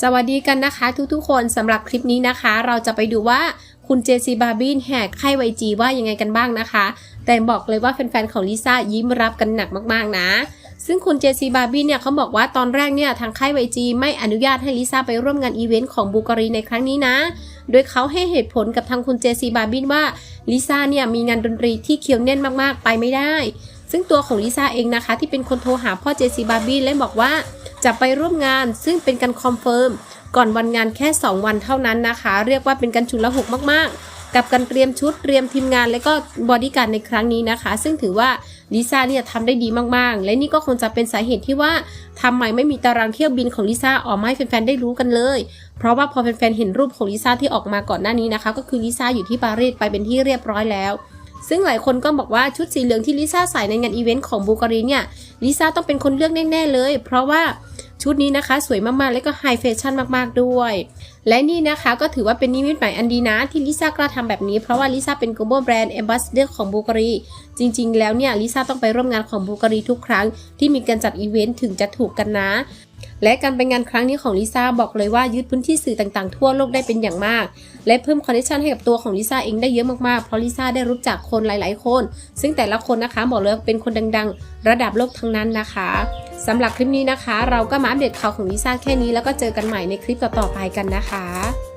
สวัสดีกันนะคะทุกๆคนสำหรับคลิปนี้นะคะ เราจะไปดูว่าคุณเจซีบาร์บินแหกไข้ไวจีว่ายังไงกันบ้างนะคะ แต่บอกเลยว่าแฟนๆของลิซ่ายิ้มรับกันหนักมากๆนะซึ่งคุณเจซีบาร์บินเนี่ยเขาบอกว่าตอนแรกเนี่ยทางค่ายไวจีไม่อนุญาตให้ลิซ่าไปร่วมงานอีเวนต์ของบูการีในครั้งนี้นะ โดยเขาให้เหตุผลกับทางคุณเจซีบาร์บินว่าลิซ่าเนี่ยมีงานดนตรีที่เคียวแน่นมากๆ ไปไม่ได้ ซึ่งตัวของลิซ่าเองนะคะ ที่เป็นคนโทรหาพ่อเจซีบาร์บินและบอกว่า จะไปร่วมงานซึ่งเป็นการคอนเฟิร์มก่อนวันงานแค่ 2 วันเท่านั้นนะคะ เรียกว่าเป็นการฉุนละหกมาก ๆ กับการเตรียมชุดเตรียมทีมงานและก็บอดี้การ์ดในครั้งนี้นะคะ ซึ่งถือว่าลิซ่าเนี่ยทำได้ดีมากๆ และนี่ก็คงจะเป็นสาเหตุที่ว่าทำไมไม่มีตารางเที่ยวบินของลิซ่าออกมาให้แฟนๆได้รู้กันเลย เพราะว่าพอแฟนๆเห็นรูปของลิซ่าที่ออกมาก่อนหน้านี้นะคะ ก็คือลิซ่าอยู่ที่ปารีสไปเป็นที่เรียบร้อยแล้วซึ่งหลายคนก็บอกว่าชุดสีเหลืองที่ลิซ่าใส่ในงานอีเวนต์ของบูการีเนี่ยลิซ่าต้องเป็นคนเลือกแน่ ๆ เลย เพราะว่า ชุดนี้นะคะ สวยมากๆ และก็ไฮแฟชั่นมากๆด้วย และนี่นะคะก็ถือว่าเป็นนิมิตใหม่อันดีนะที่ลิซ่ากล้าทำแบบนี้เพราะว่าลิซ่าเป็น global brand ambassador ของบูการีจริง ๆ แล้วเนี่ยลิซ่าต้องไปร่วมงานของบูการีทุกครั้งที่มีการจัดอีเวนต์ถึงจะถูกกันนะ และการไปงานครั้งนี้ของลิซ่าบอกเลยว่ายึดพื้นที่สื่อต่างๆ ทั่วโลกได้เป็นอย่างมาก และเพิ่มคอนเนคชันให้กับตัวของลิซ่าเองได้เยอะมากๆ เพราะลิซ่าได้รู้จักคนหลายๆ คน ซึ่งแต่ละคนนะคะบอกเลยเป็นคนดังๆ ระดับโลกทั้งนั้นนะคะสำหรับคลิปนี้นะคะ เราก็มาอัปเดตข่าวของลิซ่าแค่นี้แล้วก็เจอกันใหม่ในคลิปต่อๆไปกันนะคะ